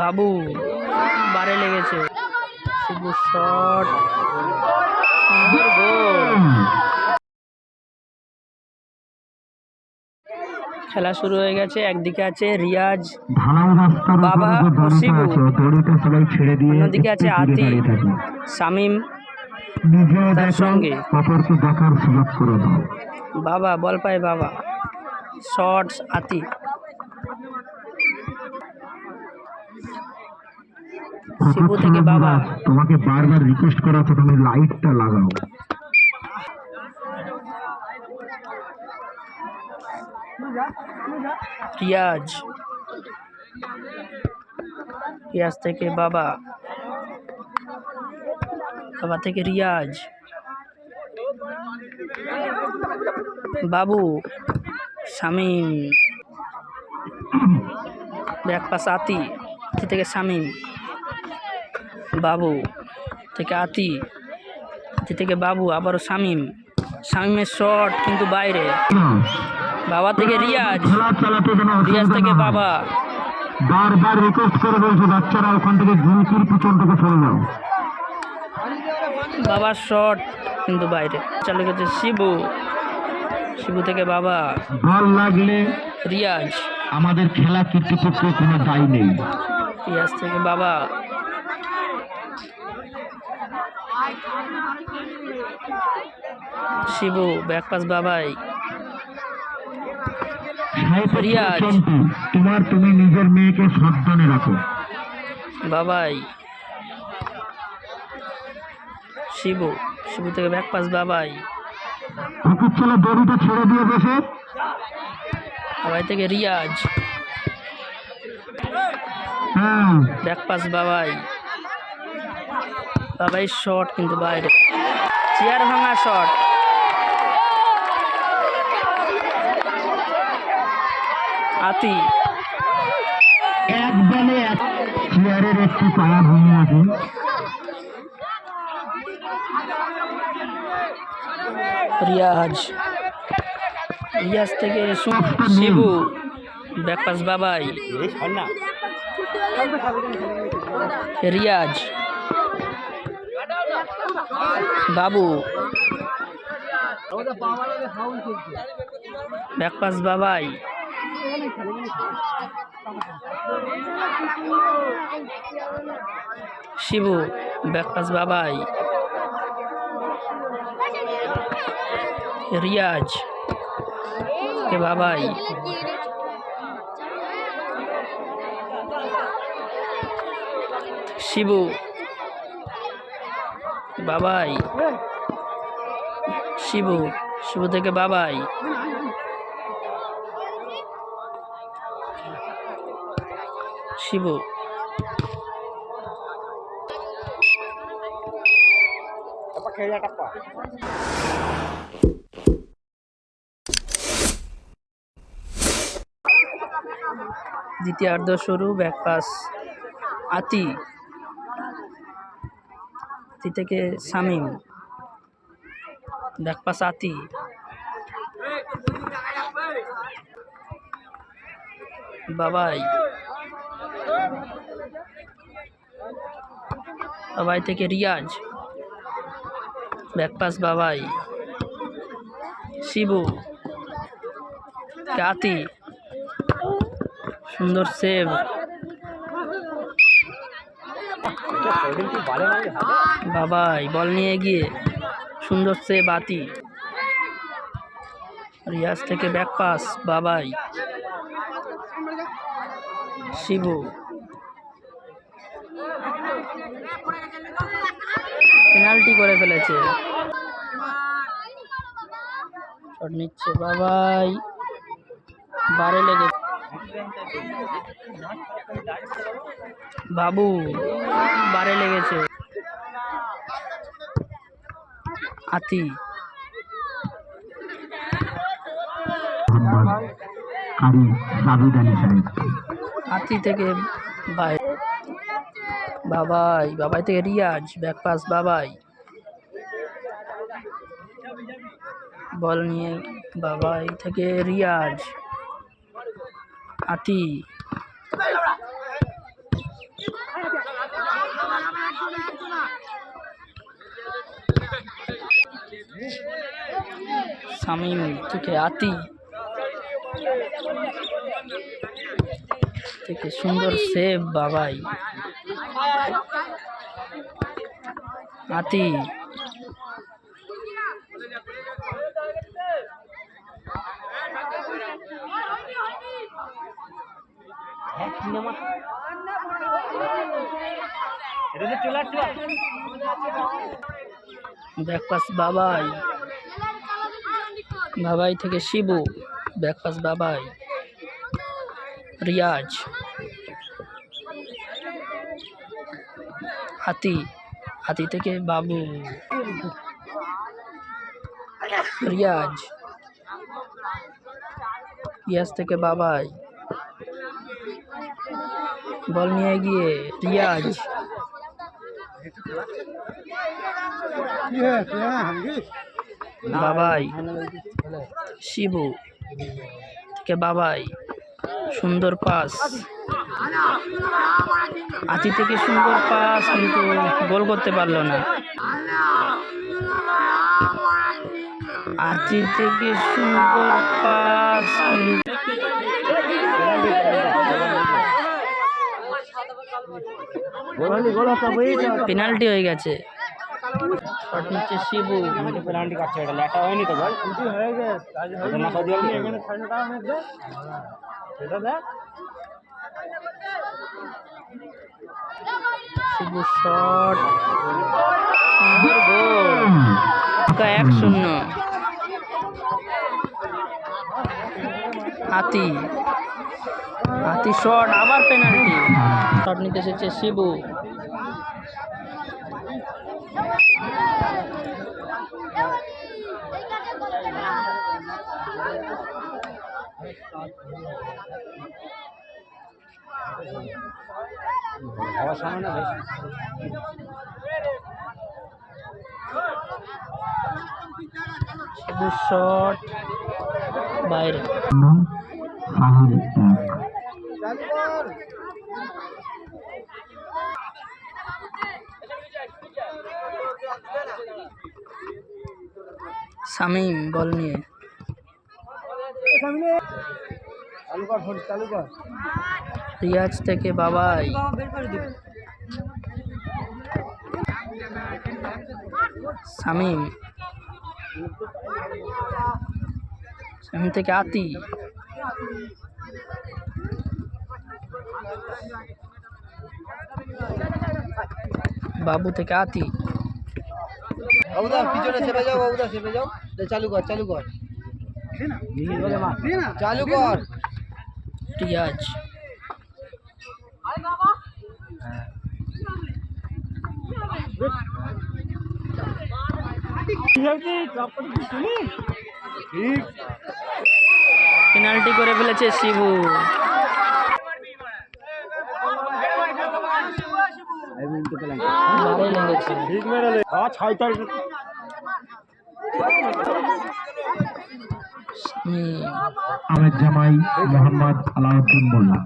বাবু, বারে লেগেছে শিবু শট খেলা শুরু হয়ে গেছে, একদিকে আছে রিয়াজ বাবা শিবু। অন্যদিকে আছে আতি। শামিম তার সঙ্গে। বাবা, বল পায় বাবা শর্টস আতি শিবু থেকে বাবা। তোমাকে বারবার রিকোয়েস্ট করা হচ্ছে তুমি লাইটটা লাগাও। রিয়াজ রিয়াজ থেকে বাবা। বাবা থেকে রিয়াজ। বাবু শামিম। ব্যাক পাস আতি আতি থেকে শামিম। বাবু থেকে আতি আতি থেকে বাবু আবারও শামিম। শামিমের শট কিন্তু বাইরে। বাবা থেকে রিয়াজ। রিয়াজ থেকে বাবা। বারবার রিকোয়েস্ট করে বলছি বাচ্চারা ওখান থেকে গুলকির পিছন থেকে চলে যাও। বাবার শট কিন্তু বাইরে। চালু গেছে শিবু। শিবু থেকে বাবা। বল লাগলে রিয়াজ। আমাদের খেলা কর্তৃপক্ষের কোনো দায় নেই। রিয়াজ থেকে বাবা। শিবু ব্যাকপাস বাবাই। তোমার তুমি নিজের মেয়েকে সাবধানে রাখো। বাবাই। শিবু শিবু থেকে ব্যাকপাস বাবাই। কুকুর ছেলে দড়িটা ছেড়ে দিয়ে বসে। বাবাই থেকে রিয়াজ। হ্যাঁ। ব্যাকপাস বাবাই। বাবাই শট কিন্তু বাইরে। চেয়ার ভাঙা শট। আতি এক বলে এক চেয়ারের একটি পায়া ভেঙে আছে রিয়াজ রিয়াজ থেকে সু- শিবু ব্যাকপাস বাবাই। রিয়াজ। বাবু। ব্যাকপাস বাবাই। শিবু ব্যাকপাস বাবাই। রিয়াজ কে বাবাই? শিবু বাবাই। শিবু শিবু থেকে বাবাই। শিবু। দ্বিতীয়ার্ধ শুরু ব্যাকপাস আতি। আতি থেকে শামিম। ব্যাকপাস আতি। বাবাই। বাবাই থেকে রিয়াজ। ব্যাকপাস বাবাই। শিবু। আতি সুন্দর সেভ বাবাই, বল নিয়ে গিয়ে। সুন্দর সে বাতি। রিয়াজ থেকে ব্যাক পাস বাবাই। শিবু। পেনাল্টি করে ফেলেছে। শট নিচ্ছে বাবাই। বারে লেগে বাবু বারে লেগেছে। আতি। হাতি থেকে বাই বাবাই বাবাই থেকে রিয়াজ ব্যাকপাস বাবাই। বল নিয়ে বাবাই থেকে রিয়াজ। আতি। সামিম থেকে আতি। থেকে সুন্দর সেভ বাবাই। আতি ব্যাকপাস বাবাই। বাবাই থেকে শিবু। ব্যাকপাস বাবাই। রিয়াজ। হাতি হাতি থেকে বাবু। রিয়াজ। রিয়াজ থেকে বাবাই। বল নিয়ে গিয়ে, রিয়াজ। বাবাই। শিবু থেকে বাবাই। সুন্দর পাস। আতি থেকে সুন্দর পাস কিন্তু গোল করতে পারল না। আতি থেকে সুন্দর পাস পেনাল্টি হয়ে গেছে। নিচ্ছে শিবু। পেনাল্টি কাটছে এটা লেটা হয়নি তো বল। হয়ে গেছে এটা দেখ শট এক শূন্য। হাতি। হাতি শট আবার পেনাল্টি শট নিতে এসেছে শিবু। আমার বল নিয়ে চালু কর ফোন চালু কর রিয়াজ থেকে বাবাই। শামিম শামিম থেকে আতি। বাবু থেকে আতি। বাবুদা, পিছনে চেপে যাও, বাবুদা চেপে যাও। চালু কর চালু কর। চালু কর রিয়াজ পেনাল্টি করে ফেলেছে শিবু। ঠিক মেরে আমের জামাই মোহাম্মদ আলাউদ্দিন মোল্লা